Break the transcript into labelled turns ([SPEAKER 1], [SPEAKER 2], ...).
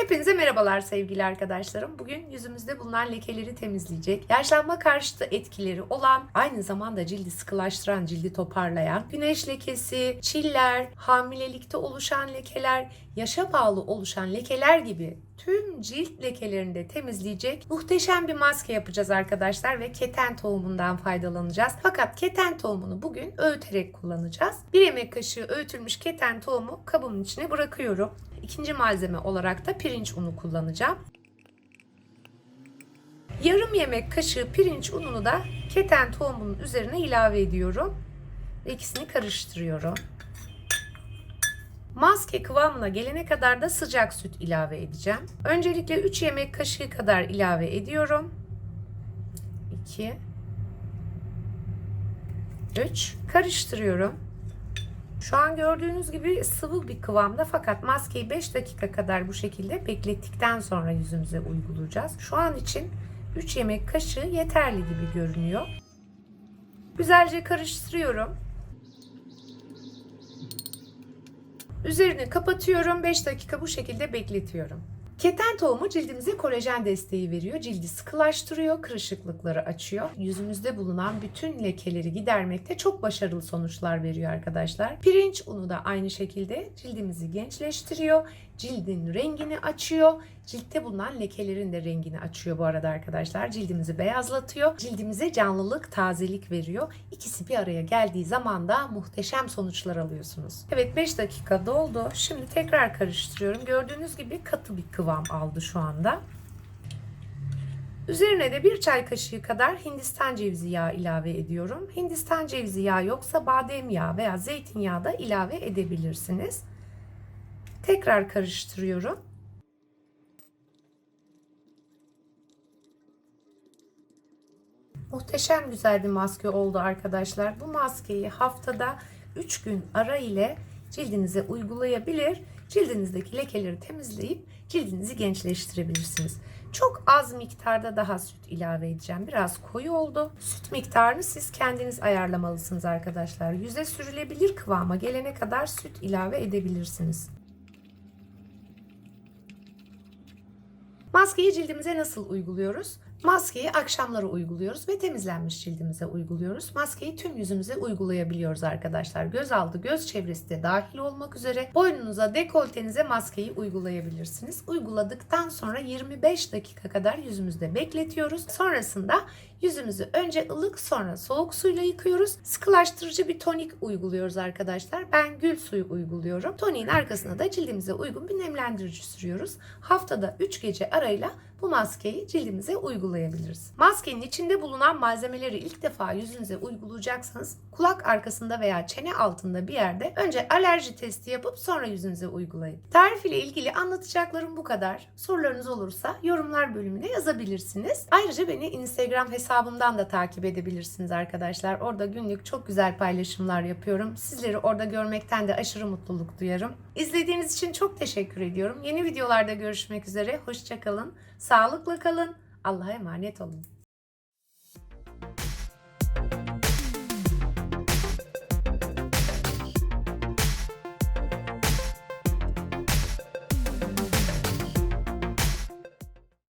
[SPEAKER 1] Hepinize merhabalar sevgili arkadaşlarım. Bugün yüzümüzde bulunan lekeleri temizleyecek, yaşlanma karşıtı etkileri olan, aynı zamanda cildi sıkılaştıran, cildi toparlayan, güneş lekesi, çiller, hamilelikte oluşan lekeler, yaşa bağlı oluşan lekeler gibi tüm cilt lekelerini de temizleyecek muhteşem bir maske yapacağız arkadaşlar ve keten tohumundan faydalanacağız. Fakat keten tohumunu bugün öğüterek kullanacağız. Bir yemek kaşığı öğütülmüş keten tohumu kabımın içine bırakıyorum. İkinci malzeme olarak da pirinç unu kullanacağım. Yarım yemek kaşığı pirinç ununu da keten tohumunun üzerine ilave ediyorum. Ve ikisini karıştırıyorum. Maske kıvamına gelene kadar da sıcak süt ilave edeceğim. Öncelikle 3 yemek kaşığı kadar ilave ediyorum. 2 3 karıştırıyorum. Şu an gördüğünüz gibi sıvı bir kıvamda fakat maskeyi 5 dakika kadar bu şekilde beklettikten sonra yüzümüze uygulayacağız. Şu an için 3 yemek kaşığı yeterli gibi görünüyor. Güzelce karıştırıyorum. Üzerini kapatıyorum. 5 dakika bu şekilde bekletiyorum. Keten tohumu cildimize kolajen desteği veriyor. Cildi sıkılaştırıyor, kırışıklıkları açıyor. Yüzümüzde bulunan bütün lekeleri gidermekte çok başarılı sonuçlar veriyor arkadaşlar. Pirinç unu da aynı şekilde cildimizi gençleştiriyor. Cildin rengini açıyor. Ciltte bulunan lekelerin de rengini açıyor bu arada arkadaşlar. Cildimizi beyazlatıyor. Cildimize canlılık, tazelik veriyor. İkisi bir araya geldiği zaman da muhteşem sonuçlar alıyorsunuz. Evet 5 dakika doldu. Şimdi tekrar karıştırıyorum. Gördüğünüz gibi katı bir kıvam aldı şu anda. Üzerine de bir çay kaşığı kadar Hindistan cevizi yağı ilave ediyorum. Hindistan cevizi yağı yoksa badem yağı veya zeytinyağı da ilave edebilirsiniz. Tekrar karıştırıyorum. Muhteşem güzel bir maske oldu arkadaşlar. Bu maskeyi haftada 3 gün ara ile cildinize uygulayabilir. Cildinizdeki lekeleri temizleyip cildinizi gençleştirebilirsiniz. Çok az miktarda daha süt ilave edeceğim. Biraz koyu oldu. Süt miktarını siz kendiniz ayarlamalısınız arkadaşlar. Yüze sürülebilir kıvama gelene kadar süt ilave edebilirsiniz. Maskeyi cildimize nasıl uyguluyoruz? Maskeyi akşamları uyguluyoruz ve temizlenmiş cildimize uyguluyoruz. Maskeyi tüm yüzümüze uygulayabiliyoruz arkadaşlar. Göz altı, göz çevresi de dahil olmak üzere boynunuza, dekoltenize maskeyi uygulayabilirsiniz. Uyguladıktan sonra 25 dakika kadar yüzümüzde bekletiyoruz. Sonrasında yüzümüzü önce ılık sonra soğuk suyla yıkıyoruz. Sıkılaştırıcı bir tonik uyguluyoruz arkadaşlar. Ben gül suyu uyguluyorum. Toniğin arkasına da cildimize uygun bir nemlendirici sürüyoruz. Haftada 3 gece arayla bu maskeyi cildimize uygulayabiliriz. Maskenin içinde bulunan malzemeleri ilk defa yüzünüze uygulayacaksanız kulak arkasında veya çene altında bir yerde önce alerji testi yapıp sonra yüzünüze uygulayın. Tarif ile ilgili anlatacaklarım bu kadar. Sorularınız olursa yorumlar bölümüne yazabilirsiniz. Ayrıca beni Instagram hesabımdan da takip edebilirsiniz arkadaşlar. Orada günlük çok güzel paylaşımlar yapıyorum. Sizleri orada görmekten de aşırı mutluluk duyarım. İzlediğiniz için çok teşekkür ediyorum. Yeni videolarda görüşmek üzere. Hoşçakalın. Sağlıkla kalın. Allah'a emanet olun.